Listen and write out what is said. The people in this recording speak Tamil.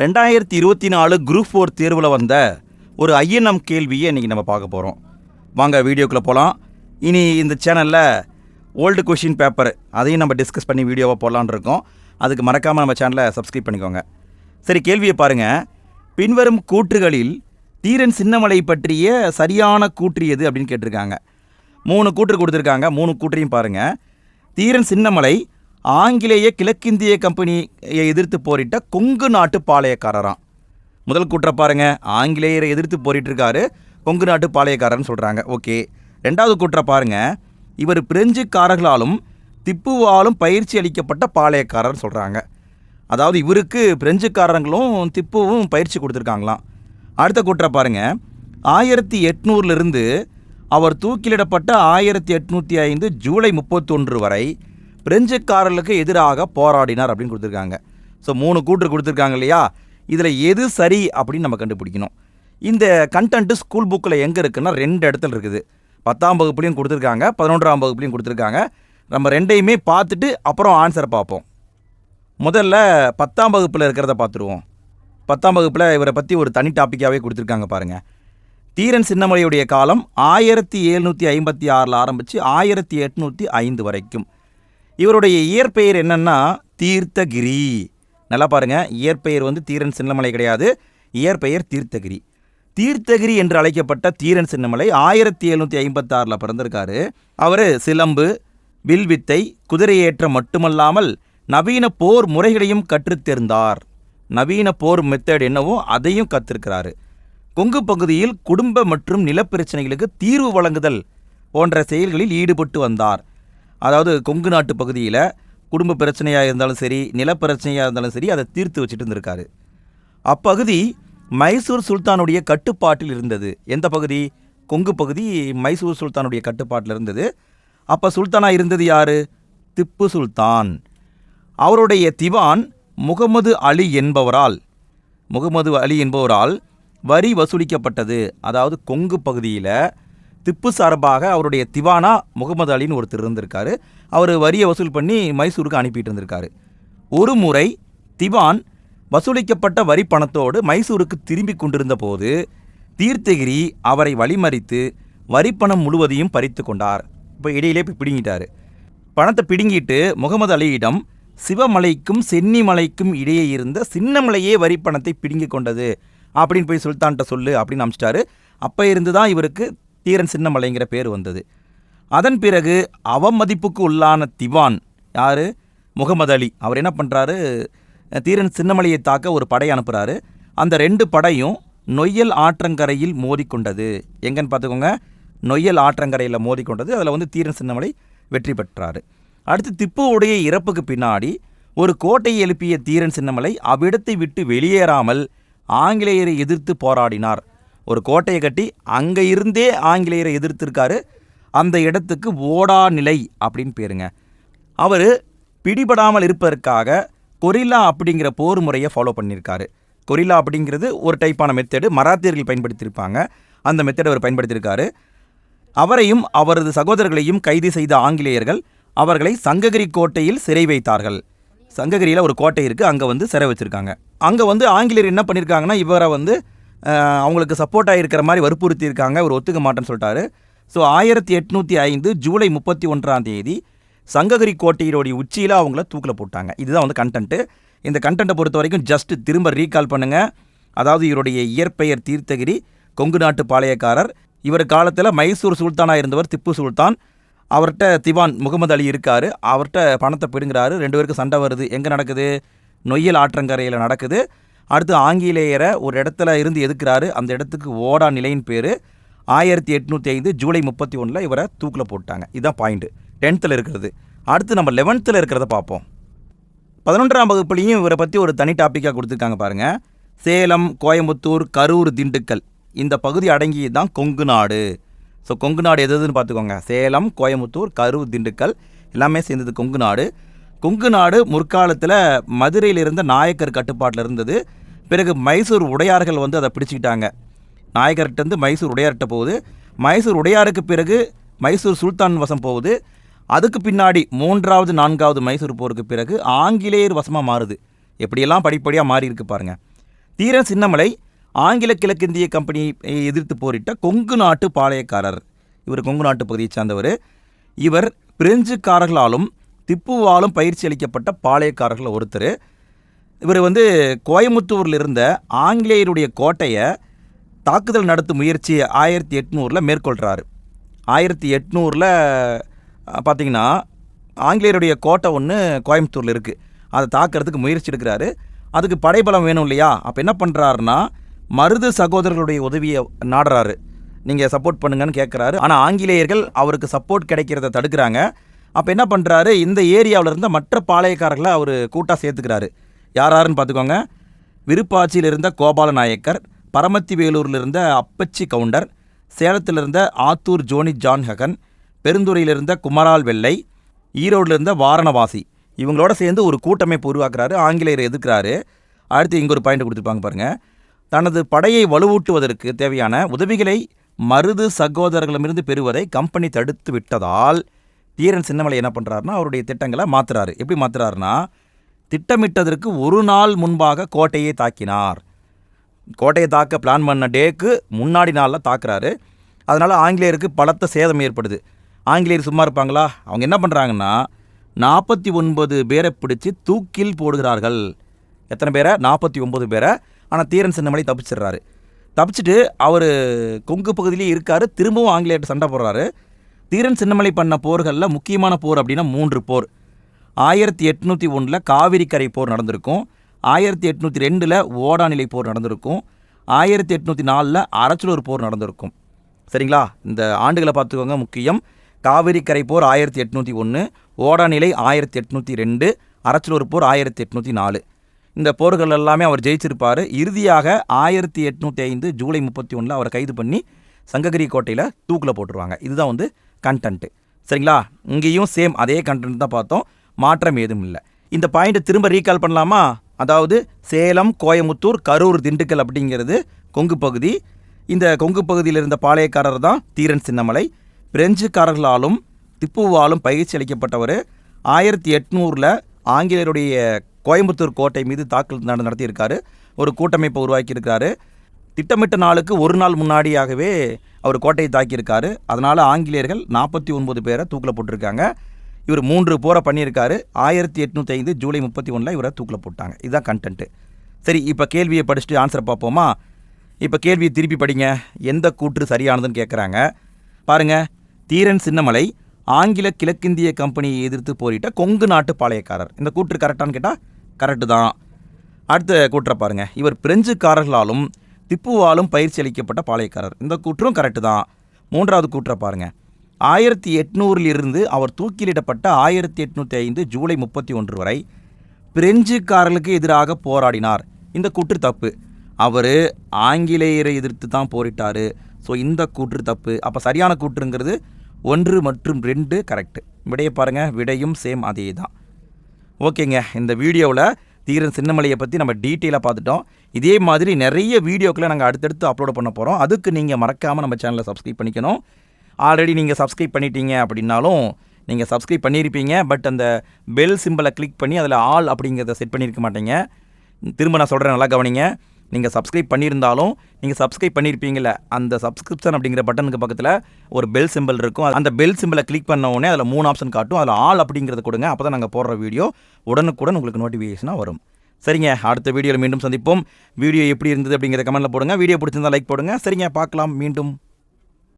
ரெண்டாயிரத்தி இருபத்தி நாலு குரூப் ஃபோர் தேர்வில் வந்த ஒரு ஐஎன்எம் கேள்வியை இன்றைக்கி நம்ம பார்க்க போகிறோம் வாங்க வீடியோக்குள்ளே போகலாம் இனி இந்த சேனலில் ஓல்டு கொஷின் பேப்பர் அதையும் நம்ம டிஸ்கஸ் பண்ணி வீடியோவாக போடலான் இருக்கோம். அதுக்கு மறக்காமல் நம்ம சேனலை சப்ஸ்கிரைப் பண்ணிக்கோங்க. சரி கேள்வியை பாருங்கள் பின்வரும் கூற்றுகளில் தீரன் சின்னமலை பற்றிய சரியான கூற்று எது அப்படின்னு கேட்டிருக்காங்க. மூணு கூற்று கொடுத்துருக்காங்க. மூணு கூற்றையும் பாருங்கள் தீரன் சின்னமலை ஆங்கிலேய கிழக்கிந்திய கம்பெனியை எதிர்த்து போரிட்ட கொங்கு நாட்டு பாளையக்காரராம். முதல் கூற்றை பாருங்க. ஆங்கிலேயரை எதிர்த்து போரிட்டிருக்காரு கொங்கு நாட்டு பாளையக்காரர்னு சொல்கிறாங்க ஓகே. ரெண்டாவது கூற்றை பாருங்க. இவர் பிரெஞ்சுக்காரர்களாலும் திப்புவாலும் பயிற்சி அளிக்கப்பட்ட பாளையக்காரர்னு சொல்கிறாங்க அதாவது இவருக்கு பிரெஞ்சுக்காரங்களும் திப்புவும் பயிற்சி கொடுத்துருக்காங்களாம். அடுத்த கூற்றை பாருங்க. ஆயிரத்தி எட்நூறுலேருந்து அவர் தூக்கிலிடப்பட்ட ஆயிரத்தி எட்நூற்றி ஐந்து ஜூலை முப்பத்தொன்று வரை பிரெஞ்சுக்காரர்களுக்கு எதிராக போராடினார் அப்படின்னு கொடுத்துருக்காங்க. ஸோ மூணு கூற்று கொடுத்துருக்காங்க இல்லையா? இதில் எது சரி அப்படின்னு நம்ம கண்டுபிடிக்கணும். இந்த கண்டென்ட்டு ஸ்கூல் புக்கில் எங்கே இருக்குன்னா ரெண்டு இடத்துல இருக்குது. பத்தாம் வகுப்புலையும் கொடுத்துருக்காங்க பதினொன்றாம் வகுப்புலையும் கொடுத்துருக்காங்க. நம்ம ரெண்டையுமே பார்த்துட்டு அப்புறம் ஆன்சரை பார்ப்போம். முதல்ல பத்தாம் வகுப்பில் இருக்கிறத பார்த்துருவோம். பத்தாம் வகுப்பில் இவரை பற்றி ஒரு தனி டாப்பிக்காகவே கொடுத்துருக்காங்க பாருங்கள் தீரன் சின்னமலையுடைய காலம் ஆயிரத்தி எழுநூற்றி ஐம்பத்தி ஆறில் ஆரம்பித்து ஆயிரத்தி எட்நூற்றி ஐந்து வரைக்கும். இவருடைய இயற்பெயர் என்னன்னா தீர்த்தகிரி. நல்லா பாருங்க. இயற்பெயர் வந்து தீரன் சின்னமலை கிடையாது. இயற்பெயர் தீர்த்தகிரி. தீர்த்தகிரி என்று அழைக்கப்பட்ட தீரன் சின்னமலை ஆயிரத்தி எழுநூற்றி ஐம்பத்தாறில் பிறந்திருக்காரு. அவர் சிலம்பு வில்வித்தை குதிரையேற்றம் மட்டுமல்லாமல் நவீன போர் முறைகளையும் கற்றுத்தேர்ந்தார் நவீன போர் மெத்தட் என்னவோ அதையும் கத்திருக்கிறாரு கொங்கு பகுதியில் குடும்ப மற்றும் நிலப்பிரச்சனைகளுக்கு தீர்வு வழங்குதல் போன்ற செயல்களில் ஈடுபட்டு வந்தார். அதாவது கொங்கு நாட்டு பகுதியில் குடும்ப பிரச்சனையாக இருந்தாலும் சரி நிலப்பிரச்சனையாக இருந்தாலும் சரி அதை தீர்த்து வச்சுட்டு இருந்திருக்காரு. அப்பகுதி மைசூர் சுல்தானுடைய கட்டுப்பாட்டில் இருந்தது. எந்த பகுதி? கொங்கு பகுதி மைசூர் சுல்தானுடைய கட்டுப்பாட்டில் இருந்தது. அப்போ சுல்தானாக இருந்தது யார்? திப்பு சுல்தான். அவருடைய திவான் முகமது அலி என்பவரால் முகமது அலி என்பவரால் வரி வசூலிக்கப்பட்டது. அதாவது கொங்கு பகுதியில் திப்பு சார்பாக அவருடைய திவானா முகமது அலின்னு ஒருத்தர் இருந்திருக்காரு. அவர் வரியை வசூல் பண்ணி மைசூருக்கு அனுப்பிட்டு இருந்திருக்காரு. ஒரு முறை திவான் வசூலிக்கப்பட்ட வரி பணத்தோடு மைசூருக்கு திரும்பி கொண்டிருந்த போது தீர்த்தகிரி அவரை வழிமறித்து வரிப்பணம் முழுவதையும் பறித்து கொண்டார். இப்போ இடையிலே போய் பிடுங்கிட்டார். பணத்தை பிடுங்கிட்டு முகமது அலியிடம் சிவமலைக்கும் சென்னிமலைக்கும் இடையே இருந்த சின்னமலையே வரி பணத்தை பிடுங்கி கொண்டது. அப்படின்னு போய் சுல்தான்கிட்ட சொல்லு அப்படின்னு அமிச்சிட்டாரு. அப்போ இருந்து தான் இவருக்கு தீரன் சின்னமலைங்கிற பேர் வந்தது. அதன் பிறகு அவமதிப்புக்கு உள்ளான திவான் யார்? முகமது அலி. அவர் என்ன பண்ணுறாரு தீரன் சின்னமலையை தாக்க ஒரு படை அனுப்புகிறாரு அந்த ரெண்டு படையும் நொய்யல் ஆற்றங்கரையில் மோதிக்கொண்டது. எங்கன்னு பார்த்துக்கோங்க. நொய்யல் ஆற்றங்கரையில் மோதிக்கொண்டது. அதில் வந்து தீரன் சின்னமலை வெற்றி பெற்றார். அடுத்து திப்புவுடைய இறப்புக்கு பின்னாடி ஒரு கோட்டையை எழுப்பிய தீரன் சின்னமலை அவ்விடத்தை விட்டு வெளியேறாமல் ஆங்கிலேயரை எதிர்த்து போராடினார். ஒரு கோட்டையை கட்டி அங்கே இருந்தே ஆங்கிலேயரை எதிர்த்திருக்காரு. அந்த இடத்துக்கு ஓடா நிலை அப்படின்னு பேருங்க. அவர் பிடிபடாமல் இருப்பதற்காக கொரில்லா அப்படிங்கிற போர் முறையை ஃபாலோ பண்ணியிருக்காரு. கொரில்லா அப்படிங்கிறது ஒரு டைப்பான மெத்தடு மராத்தியர்கள் பயன்படுத்தியிருப்பாங்க. அந்த மெத்தடை அவர் பயன்படுத்தியிருக்காரு. அவரையும் அவரது சகோதரர்களையும் கைது செய்த ஆங்கிலேயர்கள் அவர்களை சங்ககிரி கோட்டையில் சிறை வைத்தார்கள். சங்ககிரியில் ஒரு கோட்டை இருக்குது அங்கே வந்து சிறை வச்சுருக்காங்க. அங்கே வந்து ஆங்கிலேயர் என்ன பண்ணியிருக்காங்கன்னா இவரை வந்து அவங்களுக்கு சப்போர்ட் ஆகிருக்கிற மாதிரி வற்புறுத்தி இருக்காங்க இவர் ஒத்துக்க மாட்டேன்னு சொல்லிட்டாரு. ஸோ ஆயிரத்தி எட்நூற்றி ஐந்து ஜூலை முப்பத்தி ஒன்றாம் தேதி சங்ககிரி கோட்டையினுடைய உச்சியில் அவங்கள தூக்கில் போட்டாங்க. இதுதான் வந்து கண்டென்ட்டு இந்த கண்டென்ட்டை பொறுத்த வரைக்கும் ஜஸ்ட் திரும்ப ரீகால் பண்ணுங்கள் அதாவது இவருடைய இயற்பெயர் தீர்த்தகிரி கொங்கு நாட்டு பாளையக்காரர். இவர் காலத்தில் மைசூர் சுல்தானாக இருந்தவர் திப்பு சுல்தான். அவர்கிட்ட திவான் முகமது அலி இருக்கார். அவர்கிட்ட பணத்தை பிடுங்குறாரு. ரெண்டு பேருக்கு சண்டை வருது. எங்கே நடக்குது? நொய்யல் ஆற்றங்கரையில் நடக்குது. அடுத்து ஆங்கிலேயரை ஒரு இடத்துல இருந்து எதுக்குறாரு? அந்த இடத்துக்கு ஓடா நிலையின் பேர். ஆயிரத்தி எட்நூற்றி ஐந்து ஜூலை முப்பத்தி ஒன்றில் இவரை தூக்கில் போட்டாங்க. இதுதான் பாயிண்ட்டு டென்த்தில் இருக்கிறது. அடுத்து நம்ம லெவன்த்தில் இருக்கிறத பார்ப்போம். பதினொன்றாம் வகுப்புலையும் இவரை பற்றி ஒரு தனி டாப்பிக்காக கொடுத்துருக்காங்க பாருங்கள் சேலம் கோயம்புத்தூர் கரூர் திண்டுக்கல். இந்த பகுதி அடங்கி தான் கொங்கு நாடு. ஸோ கொங்கு நாடு எது எதுன்னு பார்த்துக்கோங்க. சேலம் கோயம்புத்தூர் கரூர் திண்டுக்கல் எல்லாமே சேர்ந்தது கொங்கு நாடு. கொங்கு நாடு முற்காலத்தில் மதுரையில் இருந்த நாயக்கர் கட்டுப்பாட்டில் இருந்தது. பிறகு மைசூர் உடையார்கள் வந்து அதை பிடிச்சிக்கிட்டாங்க. நாயக்கர்கிட்டருந்து மைசூர் உடையார்கிட்ட போகுது. மைசூர் உடையாருக்கு பிறகு மைசூர் சுல்தான் வசம் போகுது. அதுக்கு பின்னாடி மூன்றாவது நான்காவது மைசூர் போருக்கு பிறகு ஆங்கிலேயர் வசமாக மாறுது. எப்படியெல்லாம் படிப்படியாக மாறி இருக்கு பாருங்க. தீரன் சின்னமலை ஆங்கில கிழக்கிந்திய கம்பெனியை எதிர்த்து போரிட்ட கொங்கு நாட்டு பாளையக்காரர். இவர் கொங்கு நாட்டு பகுதியை சார்ந்தவர். இவர் பிரெஞ்சுக்காரர்களாலும் திப்புவாலும் பயிற்சி அளிக்கப்பட்ட பாளையக்காரர்கள் ஒருத்தர். இவர் வந்து கோயமுத்தூரில் இருந்த ஆங்கிலேயருடைய கோட்டையை தாக்குதல் நடத்தும் முயற்சியை ஆயிரத்தி எட்நூறில் மேற்கொள்கிறாரு ஆயிரத்தி எட்நூறில் பார்த்தீங்கன்னா ஆங்கிலேயருடைய கோட்டை ஒன்று கோயம்புத்தூரில் இருக்குது அதை தாக்கிறதுக்கு முயற்சி எடுக்கிறாரு. அதுக்கு படைபலம் வேணும் இல்லையா? அப்போ என்ன பண்ணுறாருன்னா மருது சகோதரர்களுடைய உதவியை நாடுறாரு. நீங்கள் சப்போர்ட் பண்ணுங்கன்னு கேட்குறாரு ஆனால் ஆங்கிலேயர்கள் அவருக்கு சப்போர்ட் கிடைக்கிறத தடுக்கிறாங்க. அப்போ என்ன பண்ணுறாரு இந்த ஏரியாவில் இருந்த மற்ற பாளையக்காரர்களை அவர் கூட்டாக சேர்த்துக்கிறாரு. யார் யாருன்னு பார்த்துக்கோங்க. விருப்பாச்சியில் இருந்த கோபால நாயக்கர் பரமத்தி வேலூரில் இருந்த அப்பச்சி கவுண்டர் சேலத்தில் இருந்த ஆத்தூர் ஜோனி ஜான் ஹகன் பெருந்துறையில் இருந்த குமரால் வெள்ளை ஈரோடில் இருந்த வாரணவாசி. இவங்களோட சேர்ந்து ஒரு கூட்டமைப்பு உருவாக்குறாரு. ஆங்கிலேயரை எதிர்க்கிறாரு. அடுத்து இங்கே ஒரு பாயிண்ட் கொடுத்துருப்பாங்க பாருங்கள் தனது படையை வலுவூட்டுவதற்கு தேவையான உதவிகளை மருது சகோதரர்களிடமிருந்து பெறுவதை கம்பெனி தடுத்து விட்டதால் தீரன் சின்னமலை என்ன பண்ணுறாருன்னா அவருடைய திட்டங்களை மாத்துறாரு. எப்படி மாற்றுறாருனா திட்டமிட்டதற்கு ஒரு நாள் முன்பாக கோட்டையை தாக்கினார். கோட்டையை தாக்க பிளான் பண்ண டேக்கு முன்னாடி நாளில் தாக்குறாரு. அதனால் ஆங்கிலேயருக்கு பலத்த சேதம் ஏற்படுது. ஆங்கிலேயர் சும்மா இருப்பாங்களா? அவங்க என்ன பண்ணுறாங்கன்னா நாற்பத்தி ஒன்பது பேரை பிடிச்சி தூக்கில் போடுகிறார்கள். எத்தனை பேரை? நாற்பத்தி ஒம்பது பேரை. ஆனால் தீரன் சின்னமலை தப்பிச்சிடுறாரு. தப்பிச்சுட்டு அவர் கொங்கு பகுதியிலே இருக்கார். திரும்பவும் ஆங்கிலேயர்கிட்ட சண்டை போடுறாரு. தீரன் சின்னமலை பண்ண போர்களில் முக்கியமான போர் அப்படின்னா மூன்று போர். ஆயிரத்தி எட்நூற்றி ஒன்றில் காவிரிக்கரை போர் நடந்திருக்கும். ஆயிரத்தி எட்நூற்றி ரெண்டில் ஓடாநிலை போர் நடந்திருக்கும். ஆயிரத்தி எட்நூற்றி நாலில் அரச்சலூர் போர் நடந்திருக்கும். சரிங்களா? இந்த ஆண்டுகளை பார்த்துக்கோங்க முக்கியம். காவிரிக்கரை போர் ஆயிரத்தி எட்நூற்றி ஒன்று ஓடாநிலை ஆயிரத்தி எட்நூற்றி ரெண்டு அரச்சலூர் போர் ஆயிரத்தி எட்நூற்றி நாலு. இந்த போர்கள் எல்லாமே அவர் ஜெயிச்சிருப்பார். இறுதியாக ஆயிரத்தி எட்நூற்றி ஐந்து ஜூலை முப்பத்தி ஒன்றில் அவரை கைது பண்ணி சங்ககிரி கோட்டையில் தூக்கில் போட்டுருவாங்க. இதுதான் வந்து கண்டென்ட்டு சரிங்களா? இங்கேயும் சேம் அதே கண்டென்ட் தான் பார்த்தோம். மாற்றம் ஏதும் இல்லை. இந்த பாயிண்ட்டை திரும்ப ரீகால் பண்ணலாமா? அதாவது சேலம் கோயமுத்தூர் கரூர் திண்டுக்கல் அப்படிங்கிறது கொங்கு பகுதி. இந்த கொங்கு பகுதியில் இருந்த பாளையக்காரர் தான் தீரன் சின்னமலை. பிரெஞ்சுக்காரர்களாலும் திப்புவாலும் பயிற்சி அளிக்கப்பட்டவர். ஆயிரத்தி எட்நூறில் ஆங்கிலேயருடைய கோயம்புத்தூர் கோட்டை மீது தாக்கல் நடத்தியிருக்காரு. ஒரு கூட்டமைப்பை உருவாக்கியிருக்காரு. திட்டமிட்ட நாளுக்கு ஒரு நாள் முன்னாடியாகவே அவர் கோட்டையை தாக்கியிருக்காரு. அதனால் ஆங்கிலேயர்கள் நாற்பத்தி ஒன்பது பேரை தூக்கில் போட்டிருக்காங்க. இவர் மூன்று போரை பண்ணியிருக்காரு. ஆயிரத்தி எட்நூற்றி ஐந்து ஜூலை முப்பத்தி ஒன்றில் இவரை தூக்கில் போட்டாங்க. இதுதான் கண்டென்ட்டு சரி இப்போ கேள்வியை படிச்சுட்டு ஆன்சர் பார்ப்போமா? இப்போ கேள்வியை திருப்பி படிங்க. எந்த கூற்று சரியானதுன்னு கேட்குறாங்க பாருங்கள் தீரன் சின்னமலை ஆங்கில கிழக்கிந்திய கம்பெனியை எதிர்த்து போரிட்ட கொங்கு நாட்டு பாளையக்காரர். இந்த கூற்று கரெக்டானு கேட்டால் கரெக்டு தான். அடுத்த கூற்றை பாருங்கள் இவர் பிரெஞ்சுக்காரர்களாலும் திப்புவாலும் பயிற்சி அளிக்கப்பட்ட பாளையக்காரர். இந்த கூற்றும் கரெக்டு தான். மூன்றாவது கூற்றை பாருங்க. ஆயிரத்தி எட்நூறில் இருந்து அவர் தூக்கிலிடப்பட்ட ஆயிரத்தி எட்நூற்றி ஐந்து ஜூலை முப்பத்தி ஒன்று வரை பிரெஞ்சுக்காரர்களுக்கு எதிராக போராடினார். இந்த கூற்று தப்பு. அவர் ஆங்கிலேயரை எதிர்த்து தான் போரிட்டார். ஸோ இந்த கூற்று தப்பு. அப்போ சரியான கூற்றுங்கிறது ஒன்று மற்றும் ரெண்டு கரெக்டு விடையை பாருங்கள் விடையும் சேம் அதே தான் ஓகேங்க. இந்த வீடியோவில் தீரன் சின்னமலையை பற்றி நம்ம டீட்டெயிலாக பார்த்துட்டோம். இதே மாதிரி நிறைய வீடியோக்களை நாங்கள் அடுத்தடுத்து அப்லோட் பண்ண போகிறோம் அதுக்கு நீங்கள் மறக்காமல் நம்ம சேனலை சப்ஸ்கிரைப் பண்ணிக்கணும். ஆல்ரெடி நீங்கள் சப்ஸ்கிரைப் பண்ணிட்டீங்க அப்படின்னாலும் நீங்கள் சப்ஸ்கிரைப் பண்ணியிருப்பீங்க பட் அந்த பெல் சிம்பிளை கிளிக் பண்ணி அதில் ஆல் அப்படிங்கிறத செட் பண்ணியிருக்க மாட்டீங்க. திரும்ப நான் சொல்கிறேன் நல்லா கவனிங்க. நீங்கள் சப்ஸ்கிரைப் பண்ணியிருந்தாலும் நீங்கள் சப்ஸ்கிரைப் பண்ணியிருப்பீங்கள அந்த சப்ஸ்கிரிப்ஷன் அப்படிங்கிற பட்டனுக்கு பக்கத்தில் ஒரு பெல் சிம்பிள் இருக்கும். அந்த பெல் சிம்பிளை கிளிக் பண்ண உடனே அதில் மூணு ஆப்ஷன் காட்டும். அதில் ஆல் அப்படிங்கிறத கொடுங்க. அப்போ தான் நாங்கள் போடுற வீடியோ உடனுக்குடன் உங்களுக்கு நோட்டிஃபிகேஷனாக வரும். சரிங்க அடுத்த வீடியோவில் மீண்டும் சந்திப்போம். வீடியோ எப்படி இருந்தது அப்படிங்கிற கமெண்ட்டில் போடுங்க. வீடியோ பிடிச்சிருந்தா லைக் போடுங்க. சரிங்க பார்க்கலாம். மீண்டும்